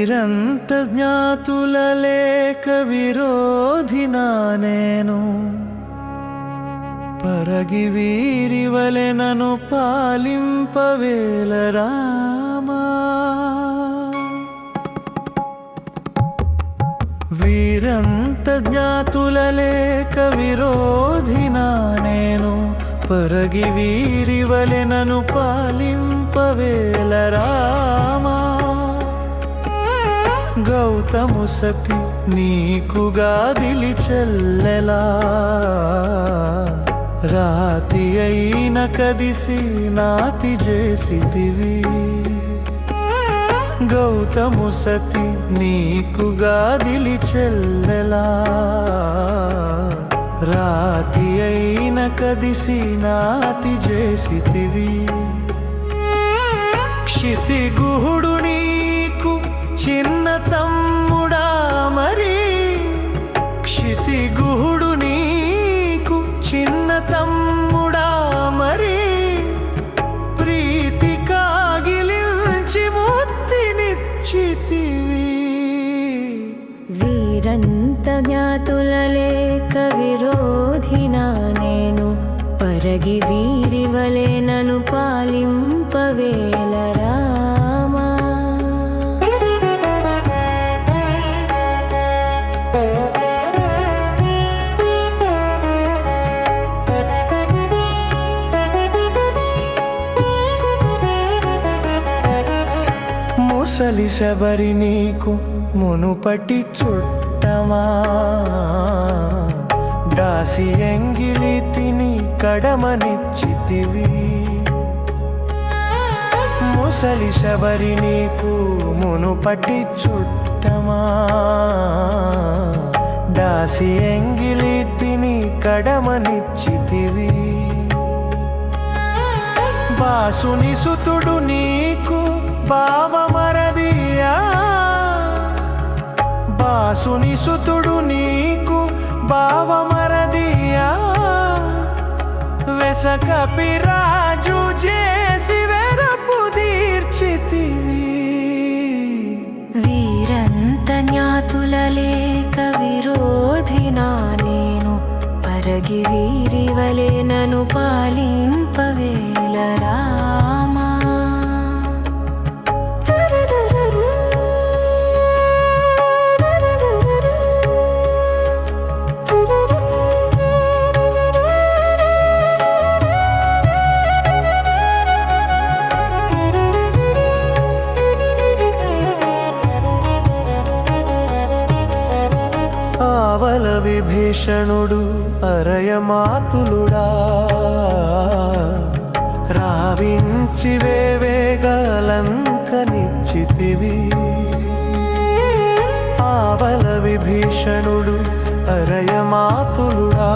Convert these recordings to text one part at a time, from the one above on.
నిరంత జ్ఞాతుల లేక విరోధినా నేను పరగి వీరి వలెనను పాలింపవేల రామా వీరంత జ్ఞాతుల లేక విరోధినా నేను పరగి వీరి వలెనను పాలింపవేల రామా గౌతము సతి నీకుగా దిలి చెల్లెలా. రాతి అయిన కదిసి నాతి చేసితివి. గౌతము సతి నీకుగా దిలి చెల్లెలా. రాతి అయిన కదిసి నాతి చేసితివి. క్షితి గుహుడు నీకు చిన్న తమ్ముడా మరి క్షితి గుహుడు నీకు చిన్న తమ్ముడా మరి ప్రీతి కాగిలించి ముత్తినిచ్చితివి వీరంత జ్ఞాతుల లేక విరోధినా నేను పరగి వీరి వలె నను పాలింపవేలరా అసలి శబరి నీకు మునుపటి చుట్టమా? దాసి ఎంగిలి తిని కడమనిచ్చితివి. ముసలి శబరి నీకు మునుపటి చుట్టమా? దాసి ఎంగిలి తిని కడమనిచ్చితివి. బాసుని సుతుడు నీకు బావమరదియా దాసుని సుతుడు నీకు బావమరదియా వెసక పిరాజు చేసి వెరపు తీర్చితివి. వీరంత జ్ఞాతుల లేక విరోధినా నేను? పరగి వీరి వలె నను పాలింపవేలరా రామా విభీషణుడు అరయమాతులుడా రావించి వేవేగాలంకనిచ్చితివి. ఆవల విభీషణుడు అరయమాతులుడా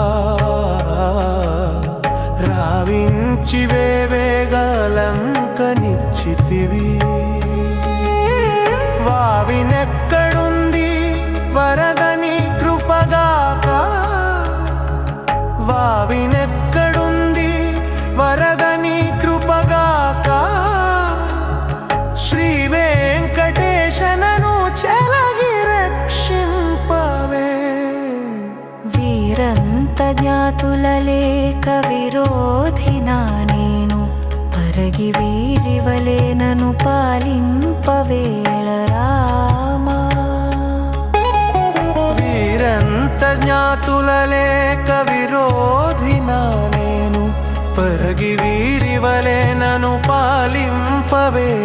రావించి వేవేగాలంకనిచ్చితివి శ్రీ వెంకటేశనను చెలగి రక్షింపవే. వీరంత జ్ఞాతుల లేక విరోధినా నేను పరగి వీరి వలె నను పాలింపవేల రామా. వీరంత జ్ఞాతుల లేక విరోధినా నేను పరగి వీరి వలె నను పాలింపవేల రా